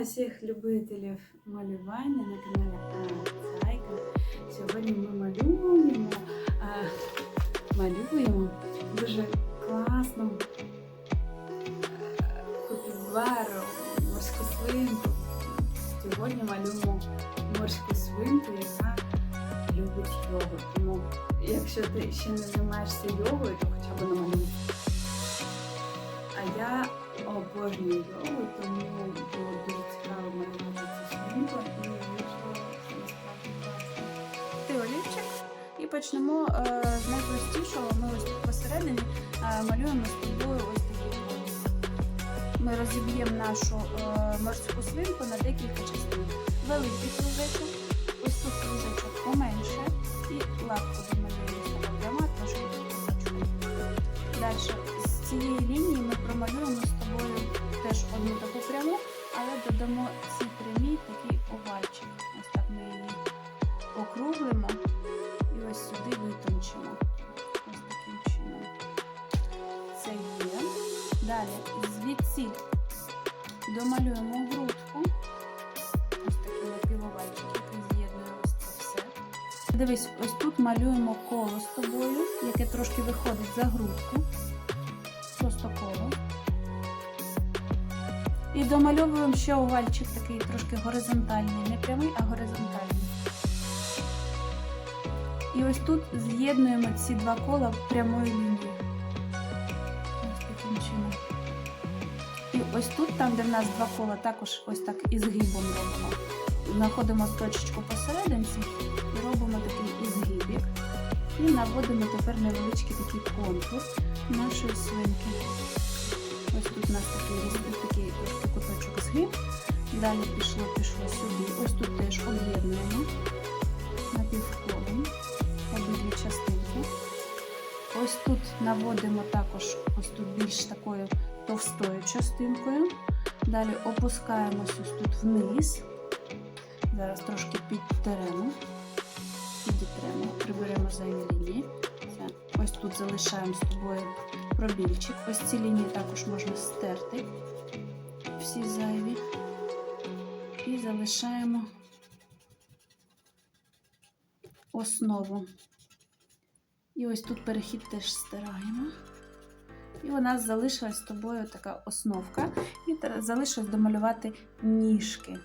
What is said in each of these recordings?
Вітаю всіх любителів малювання на каналі Цайка. Сьогодні ми малюємо, а, малюємо дуже класну копівару, морську свинку. Сьогодні малюємо морську свинку, яка любить йогу. Тому, якщо ти ще не займаєшся йогою, то хоча б намалюй. А я обожнюю йогу, тому було дуже цікаво малювати цю свинку і вийшло. Ти олівчик і почнемо е, з найпростішого. Ми ось тут посередині е, малюємо з тобою ось такі. Ми розіб'ємо нашу е, морську свинку на декілька частин. Великий кружечок, ось тут кружечок поменше і лапку домалюємо пряма, трошки. Далі з цієї лінії ми промалюємо теж одну таку пряму, але додамо цій прямій такий овальчик. Ось так ми її округлимо і ось сюди витончимо. Ось таким чином. Це є. Далі звідси домалюємо грудку. Ось такий напівовальчик, який з'єднує ось це все. Дивись, ось тут малюємо коло з тобою, яке трошки виходить за грудку. Просто коло. І домальовуємо ще овальчик такий трошки горизонтальний, не прямий, а горизонтальний. І ось тут з'єднуємо ці два кола прямою лінією. Ось таким чином. І ось тут, там, де в нас два кола, також ось так із гибом робимо. Знаходимо точечку посерединці і робимо такий ізгибік. І наводимо тепер невеличкий такий контур нашої свинки. Ось тут у нас такий, ось куточок. Далі пішло, пішло сюди. Ось тут теж об'єднуємо напівколом обидві частинки. Ось тут наводимо також ось тут більш такою товстою частинкою. Далі опускаємось ось тут вниз. Зараз трошки підтеремо, підітремо, приберемо зайві лінії. Все. Ось тут залишаємо з тобою пробільчик. Ось ці лінії також можна стерти. Всі зайві. Залишаємо основу. І ось тут перехід теж стираємо. І у нас залишилась з тобою така основка. І залишилось домалювати ніжки.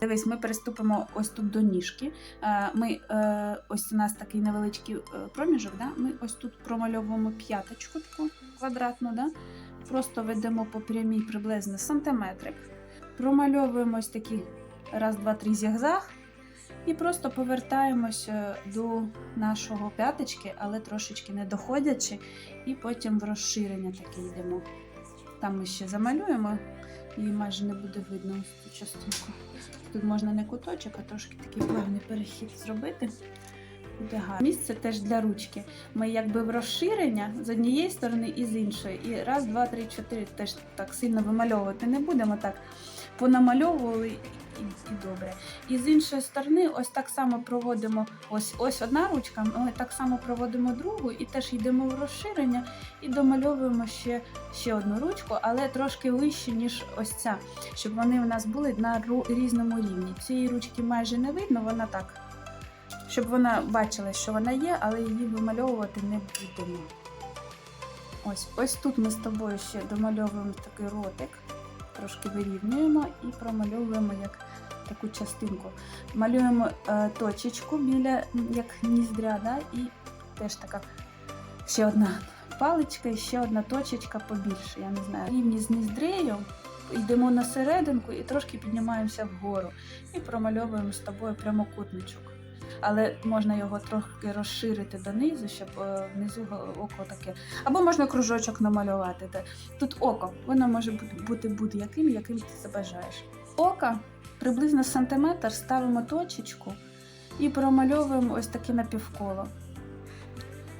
Дивись, ми переступимо ось тут до ніжки. Е, Ми, е, ось у нас такий невеличкий е, проміжок. Да? Ми ось тут промальовуємо п'яточку таку квадратну. Да? Просто ведемо по прямій приблизно сантиметрик. Промальовуємо ось такий раз, два, три зігзаг. І просто повертаємося до нашого п'яточки, але трошечки не доходячи, і потім в розширення таке йдемо. Там ми ще замалюємо, і майже не буде видно цю частинку. Тут можна не куточок, а трошки такий плавний перехід зробити. Буде. Місце теж для ручки. Ми якби в розширення з однієї сторони і з іншої. І раз, два, три, чотири теж так сильно вимальовувати не будемо. Так понамальовували і, і добре. І з іншої сторони, ось так само проводимо ось ось одна ручка, ми так само проводимо другу і теж йдемо в розширення і домальовуємо ще, ще одну ручку, але трошки вище, ніж ось ця, щоб вони у нас були на різному рівні. Цієї ручки майже не видно, вона так. Щоб вона бачила, що вона є, але її вимальовувати не будемо. Ось, ось тут ми з тобою ще домальовуємо такий ротик, трошки вирівнюємо і промальовуємо як таку частинку. Малюємо е, точечку біля як ніздря, да? і теж така ще одна паличка і ще одна точечка побільше. Я не знаю. Рівні з ніздрею. Йдемо на серединку і трошки піднімаємося вгору. І промальовуємо з тобою прямокутничок. Але можна його трохи розширити донизу, щоб е, внизу око таке. Або можна кружочок намалювати. Тут око, воно може бути- будь-яким, яким ти забажаєш. Око приблизно сантиметр ставимо точечку і промальовуємо ось таке напівколо.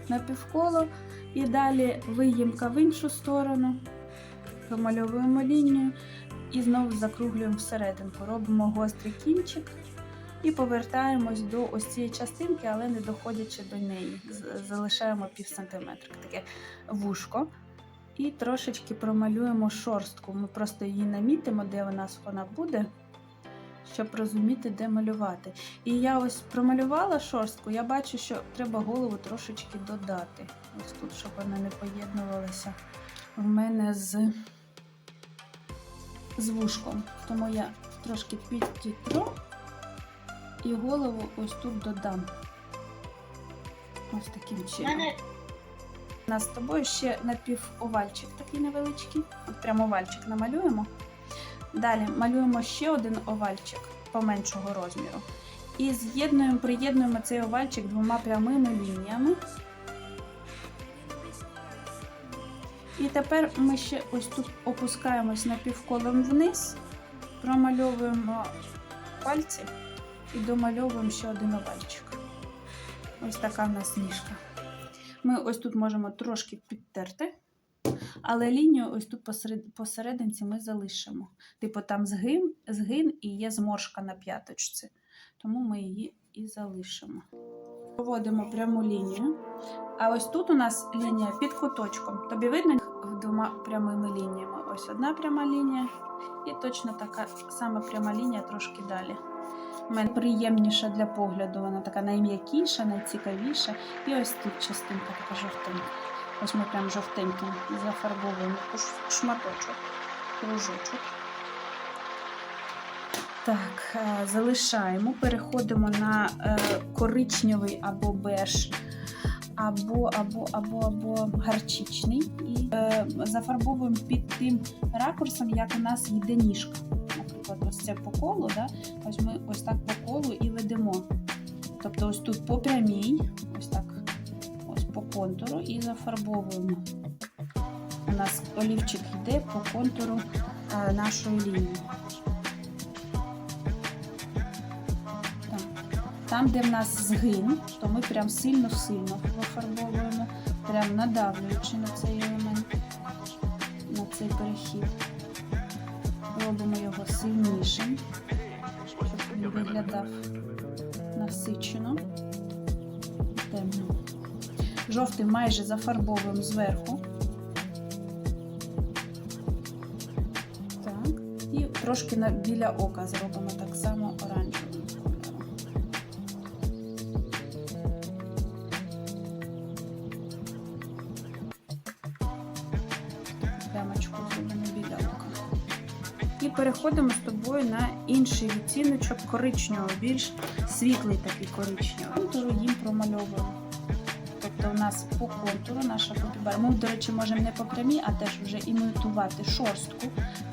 Напівколо і далі виїмка в іншу сторону, промальовуємо лінію і знову закруглюємо всерединку. Робимо гострий кінчик і повертаємось до ось цієї частинки, але не доходячи до неї. Залишаємо пів сантиметра. Таке вушко. І трошечки промалюємо шорстку. Ми просто її намітимо, де у нас вона буде, щоб розуміти, де малювати. І я ось промалювала шорстку, я бачу, що треба голову трошечки додати. Ось тут, щоб вона не поєднувалася в мене з, з вушком. Тому я трошки підтітру і голову ось тут додам. Ось таким чином. мене У нас з тобою ще напівовальчик такий невеличкий. От прямо овальчик намалюємо. Далі малюємо ще один овальчик поменшого розміру. І з'єднуємо, приєднуємо цей овальчик двома прямими лініями. І тепер ми ще ось тут опускаємось напівколом вниз, промальовуємо пальці і домальовуємо ще один овальчик. Ось така в нас ніжка. Ми ось тут можемо трошки підтерти, але лінію ось тут посеред, посерединці ми залишимо. Типу там згин, згин і є зморшка на п'яточці, тому ми її і залишимо. Проводимо пряму лінію. А ось тут у нас лінія під куточком. Тобі видно двома прямими лініями. Ось одна пряма лінія, і точно така сама пряма лінія трошки далі. Приємніша для погляду, вона така найм'якіша, найцікавіша. І ось тут частинка така жовтенька. Ось ми прям жовтеньким зафарбовуємо шматочок, кружочок. Так, е, залишаємо, переходимо на е, коричневий або беж, або, або, або, або гарчичний. І е, зафарбовуємо під тим ракурсом, як у нас йде ніжка. Ось це по колу, да? ось ми ось так по колу і ведемо. Тобто ось тут по прямій, ось так, ось по контуру і зафарбовуємо. У нас олівчик йде по контуру е, нашої лінії. Так. Там, де в нас згин, то ми прям сильно-сильно зафарбовуємо, прям надавлюючи на цей елемент, на цей перехід. Робимо його сильнішим, щоб він виглядав насичено, темно. Жовтий майже зафарбовуємо зверху. Так. І трошки біля ока зробимо так само оранжевим переходимо з тобою на інший відтіночок коричневого, більш світлий такий коричневий. Контуру їм промальовуємо. Тобто у нас по контуру наша копібар. Ми, до речі, можемо не по прямій, а теж вже імітувати шорстку.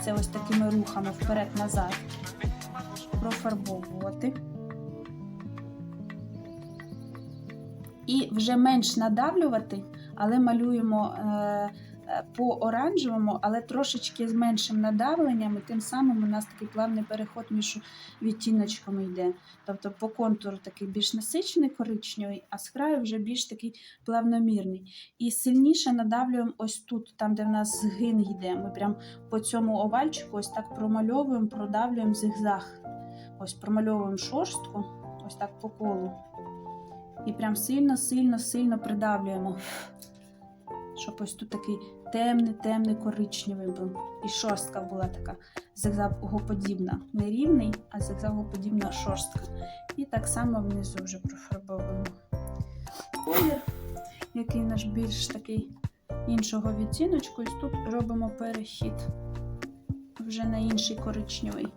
Це ось такими рухами вперед-назад. Профарбовувати. І вже менш надавлювати, але малюємо е, по оранжевому, але трошечки з меншим надавленням, і тим самим у нас такий плавний переход між відтіночками йде. Тобто по контуру такий більш насичений коричневий, а з краю вже більш такий плавномірний. І сильніше надавлюємо ось тут, там, де в нас згин йде. Ми прям по цьому овальчику ось так промальовуємо, продавлюємо зигзаг. Ось промальовуємо шорстку, ось так по колу. І прям сильно, сильно, сильно придавлюємо. Щоб ось тут такий темний, темний коричневий був. І шорстка була така зигзагоподібна. Не рівний, а зигзагоподібна шорстка. І так само внизу вже профарбовуємо колір, який наш більш такий іншого відтіночку. І тут робимо перехід вже на інший коричневий.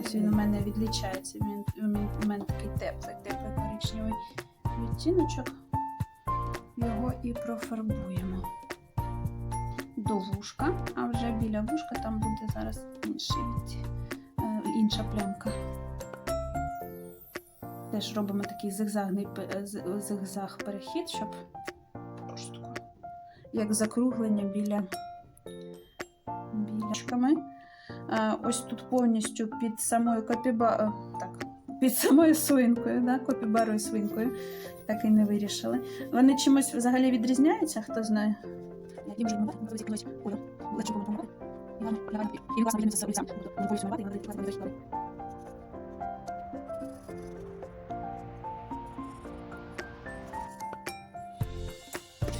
Ось він у мене відлічається. Він у мене такий теплий, теплий коричневий відтіночок. Його і профарбуємо до вушка, а вже біля вушка там буде зараз інший е, інша плямка. Теж робимо такий зигзагний зигзаг перехід, щоб шорстку, як закруглення біля білячками. Е, Ось тут повністю під самою копіба... під самою свинкою, да, копібарою свинкою. Так і не вирішили. Вони чимось взагалі відрізняються, хто знає. Яким же ми будемо? Легше було. Іван, Іван, і власне відмінився з олівцям. Буду полюсувати, і вони власне відмінився.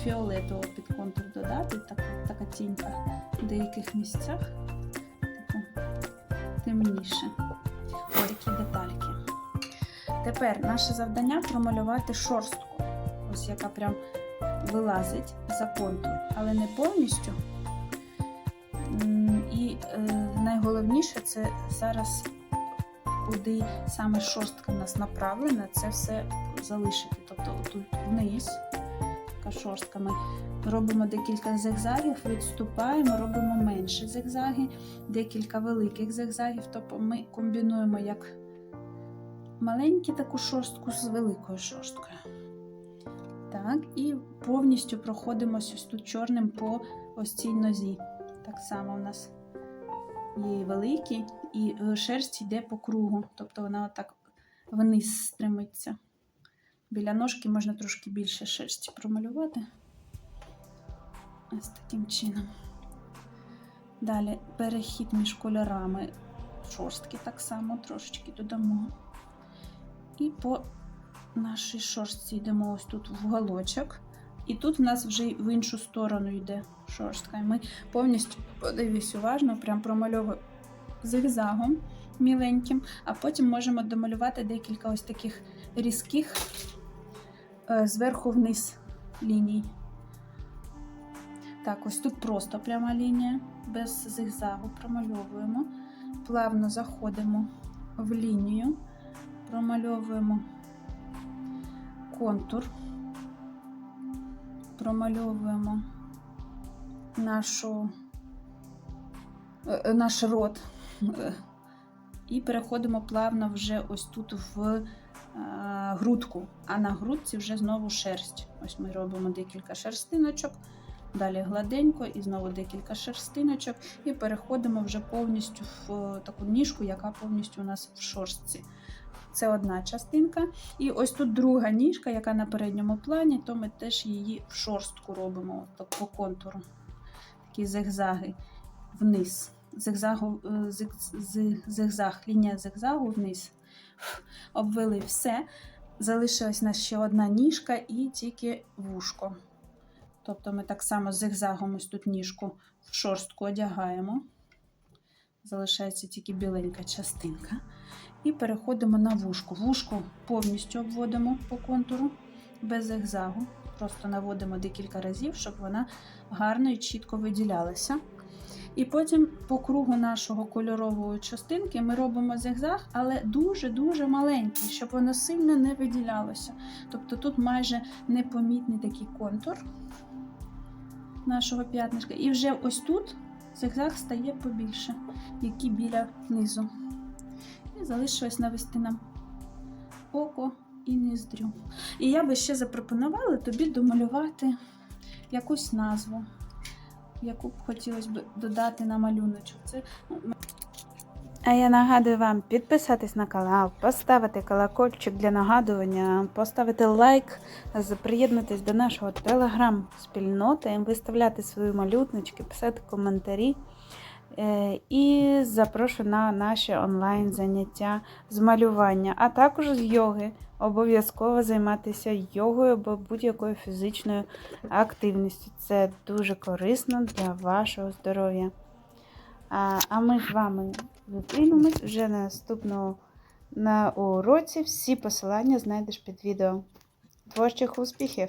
фіолетового під контур додати, так, така тінька в деяких місцях. Таку темніше. Ось такі детальки. Тепер наше завдання промалювати шорстку. Ось яка прям вилазить за контур, але не повністю. І е, найголовніше це зараз, куди саме шорстка в нас направлена, це все залишити. Тобто тут вниз, така шорстка. Ми робимо декілька зигзагів, відступаємо, робимо менші зигзаги, декілька великих зигзагів. Тобто ми комбінуємо як маленьку таку шорстку з великою шорсткою. Так, і повністю проходимося ось тут чорним по ось цій нозі. Так само у нас є і великі, і е, шерсть йде по кругу, тобто вона отак вниз стримиться. Біля ножки можна трошки більше шерсті промалювати. Ось таким чином. Далі перехід між кольорами шорстки так само трошечки додамо. І по нашій шорстці йдемо ось тут в уголочок. І тут в нас вже в іншу сторону йде шорстка. Ми повністю, подивись уважно, прям промальовуємо зигзагом міленьким, а потім можемо домалювати декілька ось таких різких е, зверху вниз ліній. Так, ось тут просто пряма лінія, без зигзагу промальовуємо. Плавно заходимо в лінію, промальовуємо контур, промальовуємо нашу, е, е, наш рот. І переходимо плавно вже ось тут в е, грудку, а на грудці вже знову шерсть. Ось ми робимо декілька шерстиночок, далі гладенько і знову декілька шерстиночок, і переходимо вже повністю в таку ніжку, яка повністю у нас в шорстці. Це одна частинка. І ось тут друга ніжка, яка на передньому плані, то ми теж її в шорстку робимо от по контуру. Такі зигзаги вниз. Зигзагу, е, зиг, зиг- зигзаг, лінія зигзагу вниз. Обвели все. Залишилась нас ще одна ніжка і тільки вушко. Тобто ми так само зигзагом ось тут ніжку в шорстку одягаємо. Залишається тільки біленька частинка. І переходимо на вушко. Вушко повністю обводимо по контуру без зигзагу. Просто наводимо декілька разів, щоб вона гарно і чітко виділялася. І потім по кругу нашого кольорової частинки ми робимо зигзаг, але дуже-дуже маленький, щоб воно сильно не виділялося. Тобто тут майже непомітний такий контур нашого п'ятнишка. І вже ось тут зигзаг стає побільше, який біля низу. І залишилось навести нам око і ніздрю. І я би ще запропонувала тобі домалювати якусь назву, яку б хотілося б додати на малюночок. Це ну, А я нагадую вам підписатись на канал, поставити колокольчик для нагадування, поставити лайк, приєднатись до нашого телеграм-спільноти, виставляти свої малютнички, писати коментарі. Е, І запрошую на наші онлайн заняття з малювання, а також з йоги. Обов'язково займатися йогою або будь-якою фізичною активністю. Це дуже корисно для вашого здоров'я. А, а ми з вами зустрінемось вже на наступному на уроці. Всі посилання знайдеш під відео. Творчих успіхів!